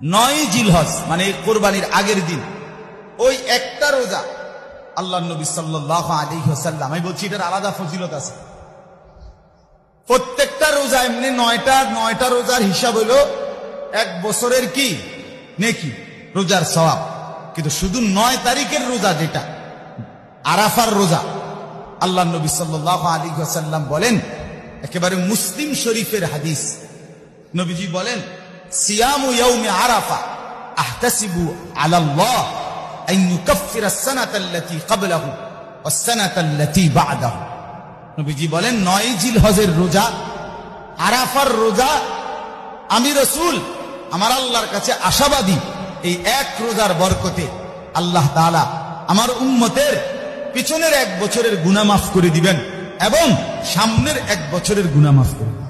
নয় জিলহজ মানে কোরবানির আগের দিন। ওই একটা রোজা আল্লাহ নবী হোসাল্লাম আমি বলছি এটার আলাদা ফজিলত আছে। প্রত্যেকটা রোজা এমনি নয়টা নয়টা রোজার হিসাব হলো এক বছরের কি? নেকি? রোজার সওয়াব। কিন্তু শুধু নয় তারিখের রোজা যেটা, আরাফার রোজা আল্লাহ নবী সাল্লাহ আলী সাল্লাম বলেন, একেবারে মুসলিম শরীফের হাদিস। নবীজি বলেন সিয়ামু ইয়াউমে আরাফা আহতাসিবু আলাল্লাহ আন ইউকাফিরা আল্লাতী ক্বাবলাহু ওয়াস-সানাতা আল্লাতী বা'দাহু নবীজি বলেন, নয় জিল হজের রোজা, আরাফার রোজা, আমি রসুল, আমার আল্লাহর কাছে আশাবাদী এই এক রোজার বরকতে আল্লাহ তাআলা আমার উম্মতের পিছনের এক বছরের গুনাহ মাফ করে দিবেন এবং সামনের এক বছরের গুনাহ মাফ করে।